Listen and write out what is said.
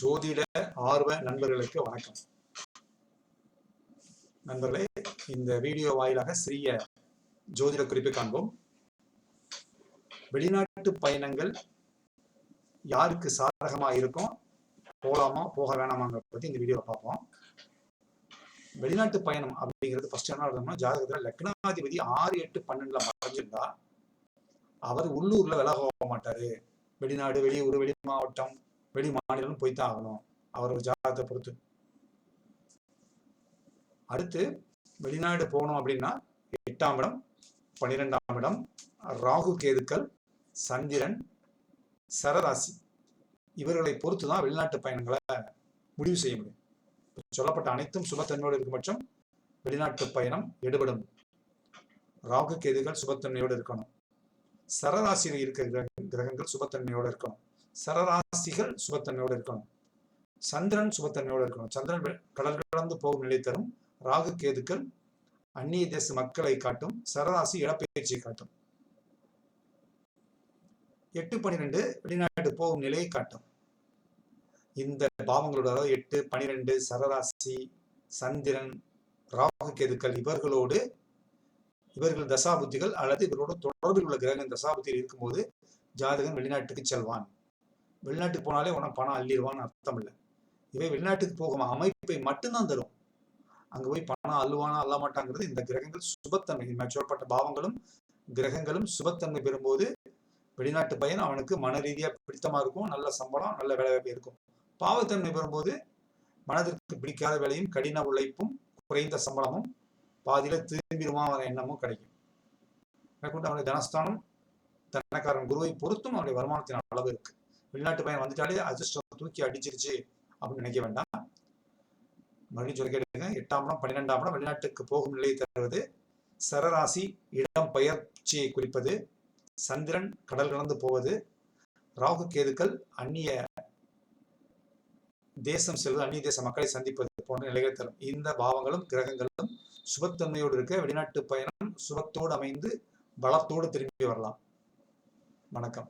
ஜோதிட ஆர்வ நண்பர்களுக்கு வணக்கம். நண்பர்களே இந்த வீடியோ வாயிலாக சிறிய ஜோதிட குறிப்பை காண்போம். வெளிநாட்டு பயணங்கள் யாருக்கு சாதகமா இருக்கும்? போகலாமா போக வேணாமாங்கிறத பத்தி இந்த வீடியோவை பார்ப்போம். வெளிநாட்டு பயணம் அப்படிங்கிறது ஃபர்ஸ்ட் என்ன அர்த்தம்னா ஜாதகத்துல லக்னாதிபதி ஆறு எட்டு பன்னெண்டுல மறைஞ்சிருந்தா அவர் உள்ளூர்ல விலக போக மாட்டாரு. வெளிநாடு வெளியூர் வெளி மாவட்டம் வெளி மாநிலம் போய்த்தான் ஆகணும். அவர் ஜாதகத்தை பொறுத்து. அடுத்து வெளிநாடு போகணும் அப்படின்னா எட்டாம் இடம் பன்னிரெண்டாம் இடம் ராகு கேதுக்கள் சந்திரன் சரராசி. இவர்களை பொறுத்து தான் வெளிநாட்டு பயணங்களை முடிவு செய்ய முடியும். சொல்லப்பட்ட அனைத்தும் சுபத்தன்மையோடு இருக்கும் பட்சம் வெளிநாட்டு பயணம் எடுபடும். ராகு கேதுகள் சுபத்தன்மையோடு இருக்கணும். சரராசியில் இருக்கிற கிரக- கிரகங்கள் சுபத்தன்மையோடு இருக்கணும். சரராசிகள் சுபத்தன்மையோடு இருக்கணும். சந்திரன் சுபத்தன்மையோடு இருக்கணும். சந்திரன் கடல் கடந்து போகும் நிலை தரும். ராகு கேதுக்கள் அந்நிய தேச மக்களை காட்டும். சரராசி இடப்பெயர்ச்சியை காட்டும். எட்டு பனிரெண்டு வெளிநாட்டு போகும் நிலையை காட்டும். இந்த பாவங்களோட அதாவது எட்டு பனிரெண்டு சரராசி சந்திரன் ராகு கேதுக்கள் இவர்களோடு இவர்கள் தசாபுத்திகள் அல்லது இவர்களோட தொடர்பில் உள்ள கிரகங்கள் தசாபுத்தியில் இருக்கும்போது ஜாதகன் வெளிநாட்டுக்கு செல்வான். வெளிநாட்டுக்கு போனாலே உனக்கு பணம் அள்ளிடுவான்னு அர்த்தம் இல்லை இவை வெளிநாட்டுக்கு போகும் அமைப்பை மட்டும்தான் தரும். அங்க போய் பணம் அள்ளுவானா அள்ள மாட்டாங்கிறது இந்த கிரகங்கள் சுபத்தன்மை இந்த பாவங்களும் கிரகங்களும் சுபத்தன்மை பெறும்போது வெளிநாட்டு பயன் அவனுக்கு மன ரீதியா பிடித்தமா இருக்கும் நல்ல சம்பளம் நல்ல வேலைவாய்ப்பு இருக்கும். பாவத்தன்மை பெறும்போது மனதிற்கு பிடிக்காத வேலையும் கடின உழைப்பும் குறைந்த சம்பளமும் பாதியில திரும்பிடுவான் அவன் எண்ணமும் கிடைக்கும். மேற்கொண்டு அவனுடைய தனஸ்தானம் தனக்காரன் குருவை பொறுத்தும் அவனுடைய வருமானத்தின் அளவு இருக்கு. வெளிநாட்டு பையன் வந்துட்டாலே அதிர்ஷ்டம் தூக்கி அடிச்சிருச்சு அப்படின்னு நினைக்க வேண்டாம். மறுபடியும் சொல்லி கேட்டுங்க எட்டாம் படம் பன்னிரெண்டாம் படம் வெளிநாட்டுக்கு போகும் நிலையை தருவது சரராசி இடம் பயிற்சியை குறிப்பது சந்திரன் கடல் கடந்து போவது ராகு கேதுக்கள் அந்நிய தேசம் செல்வது அந்நிய தேச மக்களை சந்திப்பது போன்ற நிலைகளை தரும். இந்த பாவங்களும் கிரகங்களும் சுபத்தன்மையோடு இருக்க வெளிநாட்டு பயணம் சுபத்தோடு அமைந்து பலத்தோடு திரும்பி வரலாம். வணக்கம்.